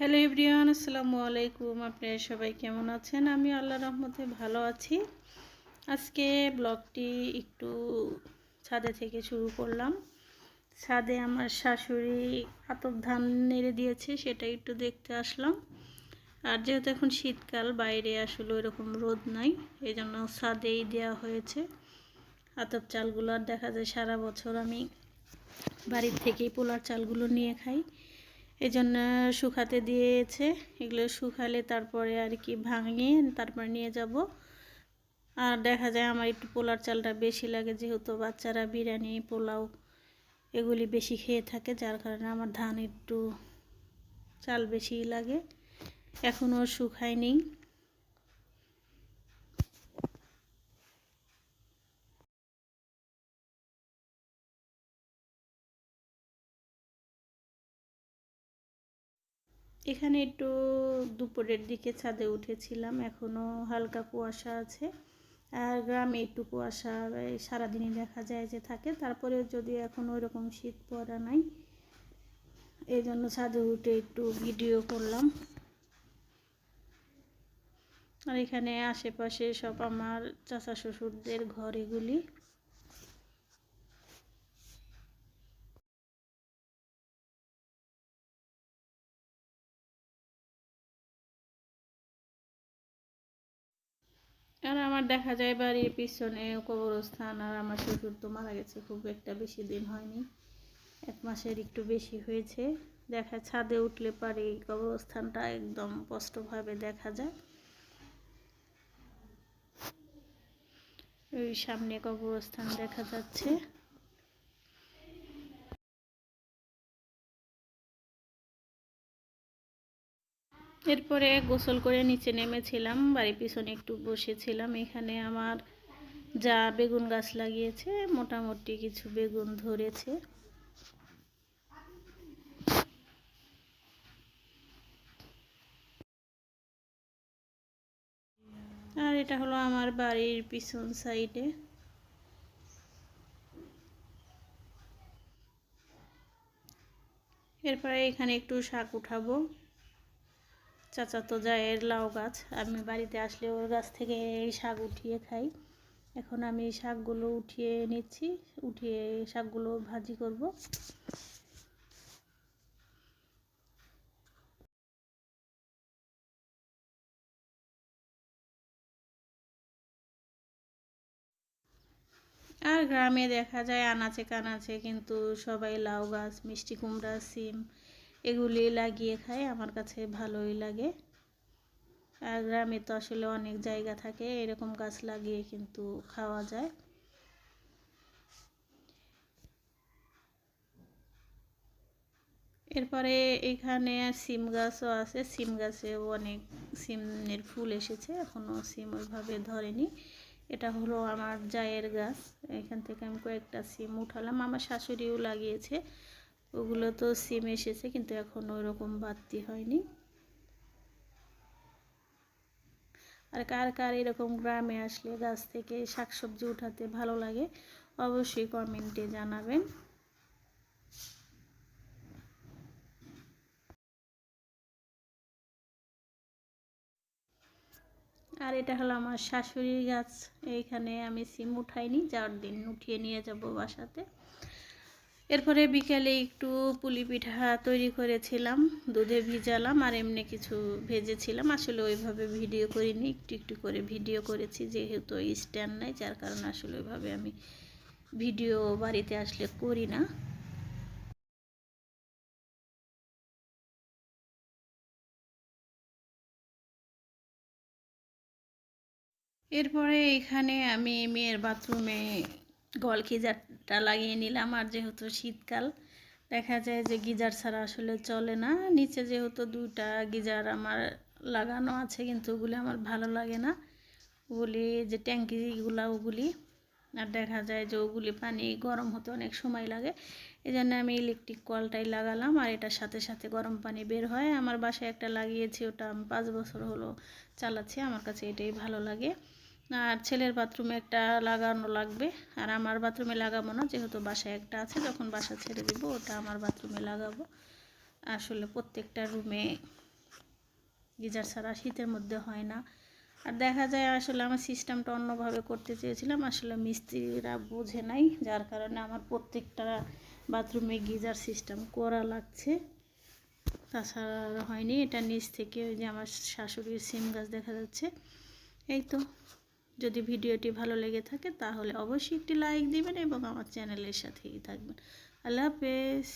Hello everyone, আসসালামু আলাইকুম। আপনারা সবাই কেমন আছেন? আমি আল্লাহ রহমতে ভালো আছি। আজকে ব্লগটি একটু ছাদে থেকে শুরু করলাম। ছাদে আমার শাশুড়ি আতপ ধান নেড়ে দিয়েছে, সেটা একটু দেখতে আসলাম। আর যেহেতু এখন শীতকাল, বাইরে আসলে ওইরকম রোদ নাই এই জন্য ছাদেই দেওয়া হয়েছে। আতপ চালগুলো আর দেখা যায় সারা বছর আমি বাড়ির থেকেই পোলার চালগুলো নিয়ে খাই। এই জন্য শুকাতে দিয়েছে। এগুলো শুকালে তারপরে আর কি ভাঙিয়ে তারপরে নিয়ে যাব। আর দেখা যায় আমার একটু পোলার চালটা বেশি লাগে, যেহেতু বাচ্চারা বিরিয়ানি, পোলাও এগুলি বেশি খেয়ে থাকে, যার কারণে আমার ধান একটু চাল বেশি লাগে। এখনও শুকায়নি। এখানে একটু দুপুরের দিকে ছাদে উঠেছিলাম এখনও হালকা কুয়াশা আছে। আর গ্রামে একটু কুয়াশা সারাদিনই দেখা যায় যে থাকে। তারপরেও যদি এখন ওই রকম শীত পড়া নাই, এই জন্য ছাদে উঠে একটু ভিডিও করলাম। আর এখানে আশেপাশে সব আমার চাচা শ্বশুরদের ঘর এগুলি। আর আমার দেখা যায় বাড়ির পিছনে কবরস্থান, আর আমার শ্বশুর তো মারা গেছে খুব একটা বেশি দিন হয়নি। এক মাসের একটু বেশি হয়েছে। দেখা ছাদে উঠলে পারে কবরস্থানটা একদম স্পষ্টভাবে দেখা যায়। ওই সামনে কবরস্থান দেখা যাচ্ছে। এরপরে গোসল করে নিচে নেমেছিলাম, বাড়ির পিছনে একটু বসেছিলাম। এখানে আমার যা বেগুন গাছ লাগিয়েছে, মোটামুটি কিছু বেগুন ধরেছে। আর এটা হলো আমার বাড়ির পিছন সাইডে। এরপরে এখানে একটু শাক উঠাবো। চাচাতো জায়ের লাউ গাছ। আমি বাড়িতে আসলে ওর গাছ থেকে এই শাক উঠিয়ে খাই। এখন আমি শাকগুলো উঠিয়ে নিচ্ছি, উঠিয়ে শাকগুলো ভাজি করব। আর গ্রামে দেখা যায় আনাচে কানাচে কিন্তু সবাই লাউ গাছ, মিষ্টি কুমড়া, সিম এগুলি লাগিয়ে খাই, আমার কাছে ভালোই লাগে। আর গ্রামে তো আসলে অনেক জায়গা থাকে, এরকম গাছ লাগিয়ে কিন্তু খাওয়া যায়। এরপরে এখানে সিম গাছও আছে, সিম গাছেও অনেক সিমের ফুল এসেছে এখনও সিম ওইভাবে ধরেনি। এটা হলো আমার জায়ের গাছ, এখান থেকে আমি কয়েকটা সিম উঠালাম, আমার শাশুড়িও লাগিয়েছে। ওগুলো তো সিম এসেছে, কিন্তু এখন ওইরকম বাড়তি হয়নি। আর কার কার এরকম গ্রামে আসলে গাছ থেকে শাকসবজি উঠাতে ভালো লাগে, অবশ্যই কমেন্টে জানাবেন। আর এটা হলো আমার শাশুড়ির গাছ, এইখানে আমি সিম উঠাইনি যার দিন উঠিয়ে নিয়ে যাব বাসাতে। এরপরে বিকেলে একটু পুলি পিঠা তৈরি করেছিলাম, দুধে ভিজালাম আর এমনি কিছু ভেজেছিলাম। আসলে ওইভাবে ভিডিও করিনি, একটু একটু করে ভিডিও করেছি, যেহেতু স্ট্যান্ড নাই, যার কারণে আসলে ওইভাবে আমি ভিডিও বাড়িতে আসলে করি না। এরপরে এখানে আমি মেয়ের বাথরুমে গল গিজারটা লাগিয়ে নিলাম আর যেহেতু শীতকাল, দেখা যায় যে গিজার ছাড়া আসলে চলে না। নিচে যেহেতু দুইটা গিজার আমার লাগানো আছে কিন্তু ওগুলি আমার ভালো লাগে না। ওগুলি যে ট্যাঙ্কিগুলো ওগুলি, আর দেখা যায় যে ওগুলি পানি গরম হতে অনেক সময় লাগে। এই জন্য আমি ইলেকট্রিক কলটাই লাগালাম আর এটার সাথে সাথে গরম পানি বের হয়। আমার বাসায় একটা লাগিয়েছি, ওটা পাঁচ বছর হলো চালাচ্ছি। আমার কাছে এটাই ভালো লাগে। আর ছেলের বাথরুমে একটা লাগানো লাগবে। আর আমার বাথরুমে লাগাবো না, যেহেতু বাসায় একটা আছে, যখন বাসা ছেড়ে দেবো, ওটা আমার বাথরুমে লাগাবো। আসলে প্রত্যেকটা রুমে গিজার ছাড়া শীতের মধ্যে হয় না। আর দেখা যায় আসলে আমার সিস্টেমটা অন্যভাবে করতে চেয়েছিলাম, আসলে মিস্ত্রিরা বোঝে নাই, যার কারণে আমার প্রত্যেকটা বাথরুমে গিজার সিস্টেম করা লাগছে। তাছাড়া হয়নি, এটা নিচ থেকে ওই যে আমার শাশুড়ির সিম গাছ দেখা যাচ্ছে। এই তো। যদি ভিডিওটি ভালো লেগে থাকে তাহলে অবশ্যই একটি লাইক দিবেন এবং আমার চ্যানেলের সাথেই থাকবেন। আল্লাহ হাফেজ।